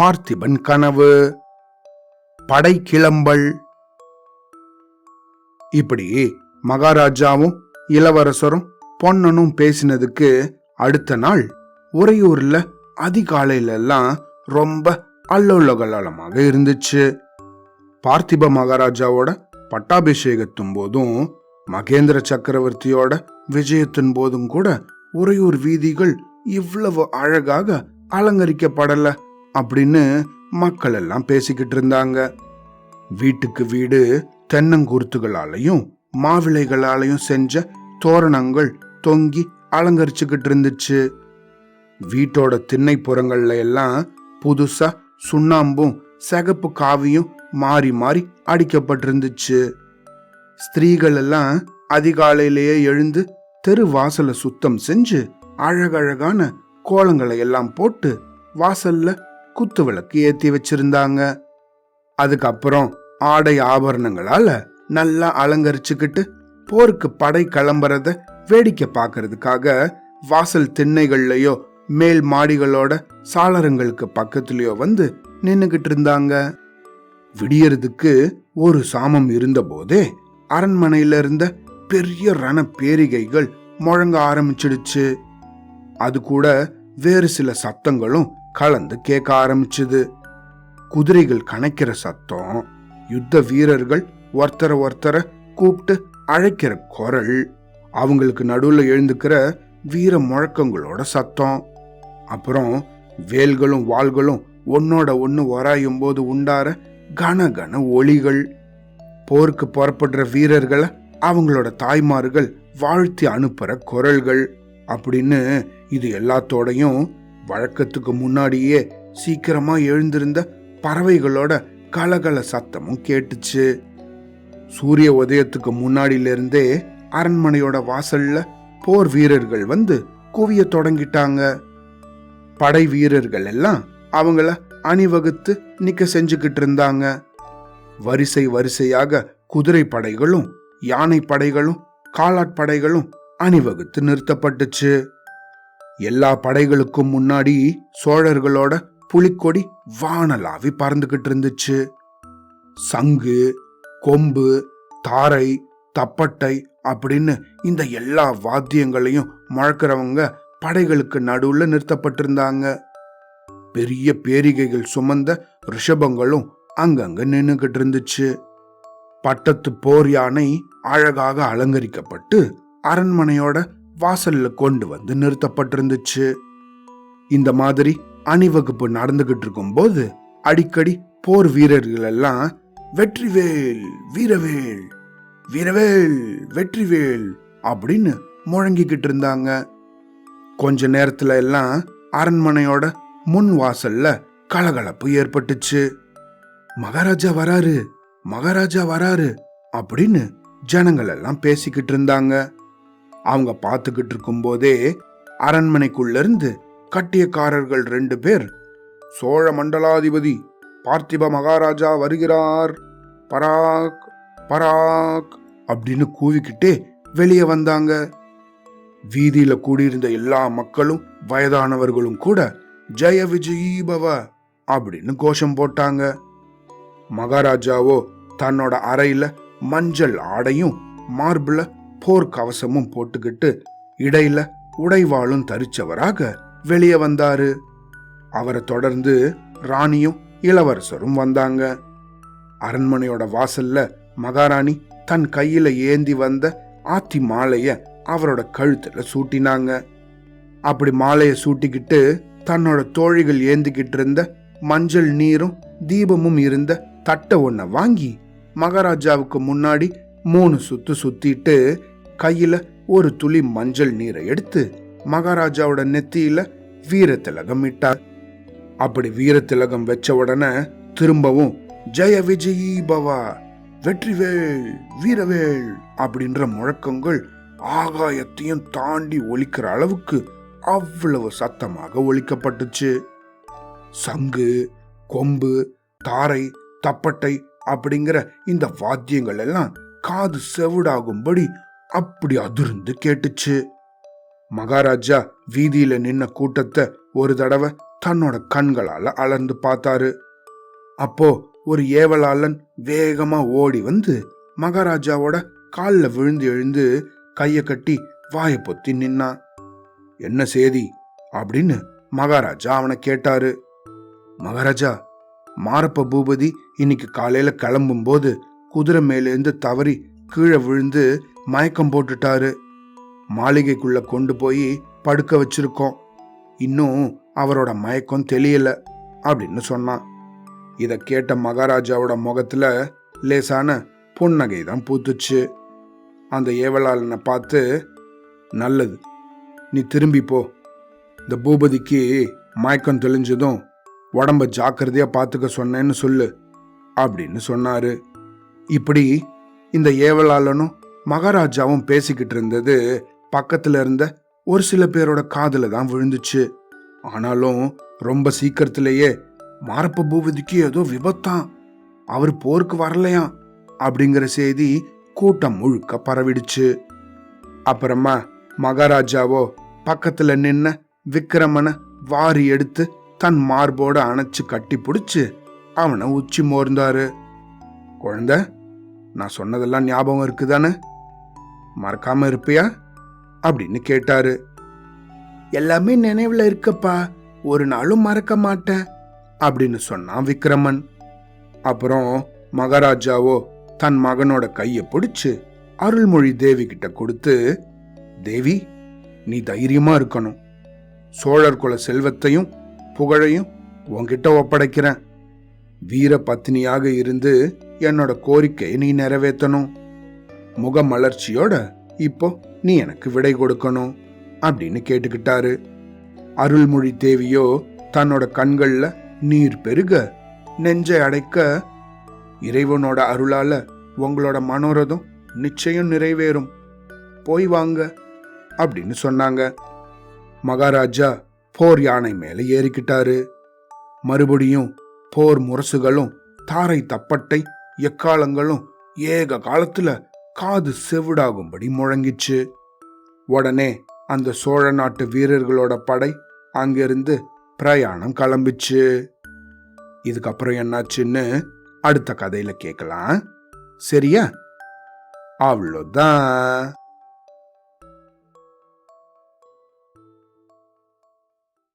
பார்த்திபன் கனவு படை கிளம்பல். இப்படி மகாராஜாவும் இளவரசரும் பொன்னனும் பேசினதுக்கு அடுத்த நாள் உறையூர்ல அதிகாலையில எல்லாம் ரொம்ப அல்லோலகலமாக இருந்துச்சு. பார்த்திப மகாராஜாவோட பட்டாபிஷேகத்தும் போதும் மகேந்திர சக்கரவர்த்தியோட விஜயத்தின் போதும் கூட உறையூர் வீதிகள் இவ்வளவு அழகாக அலங்கரிக்கப்படல அப்படின்னு மக்கள் எல்லாம் பேசிக்கிட்டு இருந்தாங்க. வீட்டுக்கு வீடு தென்னங்குருத்துகளாலையும் மாவிளைகளாலையும் செஞ்ச தோரணங்கள் தொங்கி அலங்கரிச்சுக்கிட்டு இருந்துச்சு. வீட்டோட திண்ணைப்புறங்கள்ல எல்லாம் புதுசா சுண்ணாம்பும் சிகப்பு காவியும் மாறி மாறி அடிக்கப்பட்டிருந்துச்சு. ஸ்திரீகள் எல்லாம் அதிகாலையிலேயே எழுந்து தெரு வாசலை சுத்தம் செஞ்சு அழகழகான கோலங்களை எல்லாம் போட்டு வாசல்ல குத்து விளக்கு ஏத்தி வச்சிருந்தாங்க. அதுக்கப்புறம் ஆடை ஆபரணங்களால நல்லா அலங்கரிச்சுக்கிட்டு போருக்கு படை கிளம்புறத வேடிக்கை பார்க்கறதுக்காக வாசல் திண்ணைகள்லயோ மேல் மாடிகளோட சாளரங்களுக்கு பக்கத்துலயோ வந்து நின்னுகிட்டு இருந்தாங்க. விடியறதுக்கு ஒரு சாமம் இருந்தபோதே அரண்மனையில இருந்த பெரிய ரண பேரிகைகள் முழங்க ஆரம்பிச்சிடுச்சு. அது கூட வேறு சில சத்தங்களும் கலந்து கேட்க ஆரம்பிச்சுது. குதிரைகள் கணக்கிற சத்தம் யுத்த வீரர்கள் ஒருத்தர ஒருத்தர கூப்பிட்டு அழைக்கிற குரல் அவங்களுக்கு நடுவில் எழுந்துக்கிற வீர முழக்கங்களோட சத்தம். அப்புறம் வேல்களும் வாள்களும் ஒன்னோட ஒன்று வராயும் போது உண்டார கன கன ஒளிகள் போருக்கு புறப்படுற வீரர்களை அவங்களோட தாய்மார்கள் வாழ்த்தி அனுப்புற குரல்கள். அப்படின்னு இது எல்லாத்தோடையும் வழக்கத்துக்கு முன்னாடியே சீக்கிரமா எழுந்திருந்த பறவைகளோட கலகல சத்தமும் கேட்டுச்சு. சூரிய உதயத்துக்கு முன்னாடியிலிருந்தே அரண்மனையோட வாசல்ல போர் வீரர்கள் வந்து குவிய தொடங்கிட்டாங்க. படை வீரர்கள் எல்லாம் அவங்கள அணிவகுத்து நிக்க செஞ்சுக்கிட்டு இருந்தாங்க. வரிசை வரிசையாக குதிரை படைகளும் யானை படைகளும் காலாட்படைகளும் அணிவகுத்து நிறுத்தப்பட்டுச்சு. எல்லா படைகளுக்கும் முன்னாடி சோழர்களோட புலிக்கொடி வானலாவி பறந்துகிட்டு இருந்துச்சு. சங்கு கொம்பு தாரை தப்பட்டை அப்படின்னு இந்த எல்லா வாத்தியங்களையும் முழக்கிறவங்க படைகளுக்கு நடுவுல நிறுத்தப்பட்டிருந்தாங்க. பெரிய பேரிகைகள் சுமந்த ரிஷபங்களும் அங்கங்க நின்னுகிட்டு இருந்துச்சு. பட்டத்து போர் யானை அழகாக அலங்கரிக்கப்பட்டு அரண்மனையோட வாசல்ல கொண்டு வந்து நிறுத்தப்பட்டிருந்துச்சு. இந்த மாதிரி அணிவகுப்பு நடந்துகிட்டு இருக்கும்போது அடிக்கடி போர் வீரர்கள் எல்லாம் வெற்றிவேல் வீரவேல் வீரவேல் வெற்றிவேல் அப்படின்னு முழங்கிக்கிட்டு இருந்தாங்க. கொஞ்ச நேரத்துல எல்லாம் அரண்மனையோட முன் வாசல்ல கலகலப்பு ஏற்பட்டுச்சு. மகாராஜா வராரு மகாராஜா வராரு அப்படின்னு ஜனங்கள் எல்லாம் பேசிக்கிட்டு இருந்தாங்க. அவங்க பார்த்துக்கிட்டு இருக்கும்போதே அரண்மனைக்குள்ளிருந்து கட்டியக்காரர்கள் ரெண்டு பேர் சோழ மண்டலாதிபதி பார்த்திப மகாராஜா வருகிறார். பராக் பராக் அப்படின்னு கூவிக்கிட்டே வெளியே வந்தாங்க. வீதியில கூடியிருந்த எல்லா மக்களும் வயதானவர்களும் கூட ஜெய விஜயீபவ அப்படின்னு கோஷம் போட்டாங்க. மகாராஜாவோ தன்னோட அறையில மஞ்சள் ஆடையும் மார்பிள போர்க்கவசமும் போட்டுக்கிட்டு இடையில உடைவாளும் தரிச்சவராக வெளியே வந்தாரு. அவரை தொடர்ந்து ராணியும் இளவரசரும் வந்தாங்க. அரண்மனையோட வாசல்ல மகாராணி தன் கையில ஏந்தி வந்த ஆத்தி மாலைய அவரோட கழுத்துல சூட்டினாங்க. அப்படி மாலைய சூட்டிக்கிட்டு தன்னோட தோழிகள் ஏந்திக்கிட்டு இருந்த மஞ்சள் நீரும் தீபமும் இருந்த தட்டை ஒன்ன வாங்கி மகாராஜாவுக்கு முன்னாடி மூணு சுத்து சுத்திட்டு கையில ஒரு துளி மஞ்சள் நீரை எடுத்து மகாராஜாவோட நெத்தியில வீரத்திலகம் இட்டார். அப்படி வீரத்திலகம் வச்ச உடனே திரும்பவும் ஜெய விஜயீ பவா வெற்றிவேல் வீரவேல் அப்படின்ற முழக்கங்கள் ஆகாயத்தையும் தாண்டி ஒலிக்கிற அளவுக்கு அவ்வளவு சத்தமாக ஒலிக்கப்பட்டுச்சு. சங்கு கொம்பு தாரை தப்பட்டை அப்படிங்கிற இந்த வாத்தியங்கள் எல்லாம் காது செவிடாகும்படி அப்படி அதிர்ந்து கேட்டுச்சு. மகாராஜா வீதியில நின்ன கூட்டத்தை ஒரு தடவை தன்னோட கண்களால அளந்து பார்த்தாரு. அப்போ ஒரு ஏவலாளன் வேகமா ஓடி வந்து மகாராஜாவோட காலில் விழுந்து எழுந்து கைய கட்டி வாயை பொத்தி நின்னான் என்ன சேதி? அப்படின்னு மகாராஜா அவனை கேட்டாரு. மகாராஜா மாரப்ப பூபதி இன்னைக்கு காலையில கிளம்பும்போது குதிரை மேலேருந்து தவறி கீழே விழுந்து மயக்கம் போட்டுட்டாரு. மாளிகைக்குள்ள கொண்டு போய் படுக்க வச்சிருக்கோம். இன்னும் அவரோட மயக்கம் தெரியல அப்படின்னு சொன்னான். இதை கேட்ட மகாராஜாவோட முகத்துல லேசான புன்னகை தான் பூத்துச்சு. அந்த ஏவலாளனை பார்த்து நல்லது. நீ திரும்பி போ. இந்த பூபதிக்கு மயக்கம் தெளிஞ்சதும் உடம்ப ஜாக்கிரதையா பார்த்துக்க சொன்னேன்னு சொல்லு அப்படின்னு சொன்னாரு. இப்படி இந்த ஏவலாளனும் மகாராஜாவும் பேசிக்கிட்டு இருந்தது பக்கத்துல இருந்த ஒரு சில பேரோட காதுல தான் விழுந்துச்சு. ஆனாலும் ரொம்ப சீக்கிரத்திலேயே மாரப்ப பூபதிக்கு ஏதோ விபத்தான். அவர் போருக்கு வரலையாம் அப்படிங்கிற செய்தி கூட்டம் முழுக்க பரவிடுச்சு. அப்புறமா மகாராஜாவோ பக்கத்துல நின்ன விக்ரமனை வாரி எடுத்து தன் மார்போட அணைச்சு கட்டி பிடிச்சு அவனை உச்சி மோர்ந்தாரு. குழந்த நான் சொன்னதெல்லாம் ஞாபகம் இருக்குதானே? மறக்காம இருப்பியா? அப்படின்னு கேட்டாரு. எல்லாமே நினைவுல இருக்கப்பா. ஒரு நாளும் மறக்க மாட்டேன் அப்படின்னு சொன்னான் விக்ரமன். அப்புறம் மகாராஜாவோ தன் மகனோட கையை பிடிச்சு அருள்மொழி தேவி கிட்ட கொடுத்து தேவி நீ தைரியமா இருக்கணும். சோழர் குல செல்வத்தையும் புகழையும் உன்கிட்ட ஒப்படைக்கிறேன். வீர பத்னியாக இருந்து என்னோட கோரிக்கையை நீ நிறைவேற்றணும். முகமலர்ச்சியோட இப்போ நீ எனக்கு விடை கொடுக்கணும் அப்படின்னு கேட்டுக்கிட்டாரு. அருள்மொழி தேவியோ தன்னோட கண்கள்ல நீர் பெருக நெஞ்சை அடைக்க இறைவனோட அருளால உங்களோட மனோரதம் நிச்சயம் நிறைவேறும். போய் வாங்க அப்படின்னு சொன்னாங்க. மகாராஜா போர் யானை மேல ஏறிக்கிட்டாரு. மறுபடியும் போர் முரசுகளும் தாரை தப்பட்டை எக்காலங்களும் ஏக காலத்துல காது செவிடாகும்படி முழங்கிச்சு. உடனே அந்த சோழ நாட்டு வீரர்களோட படை அங்கிருந்து பிரயாணம் கிளம்பிச்சு. இதுக்கப்புறம் என்னாச்சுன்னு அடுத்த கதையில கேட்கலாம் சரியா? அவ்வளோதான்.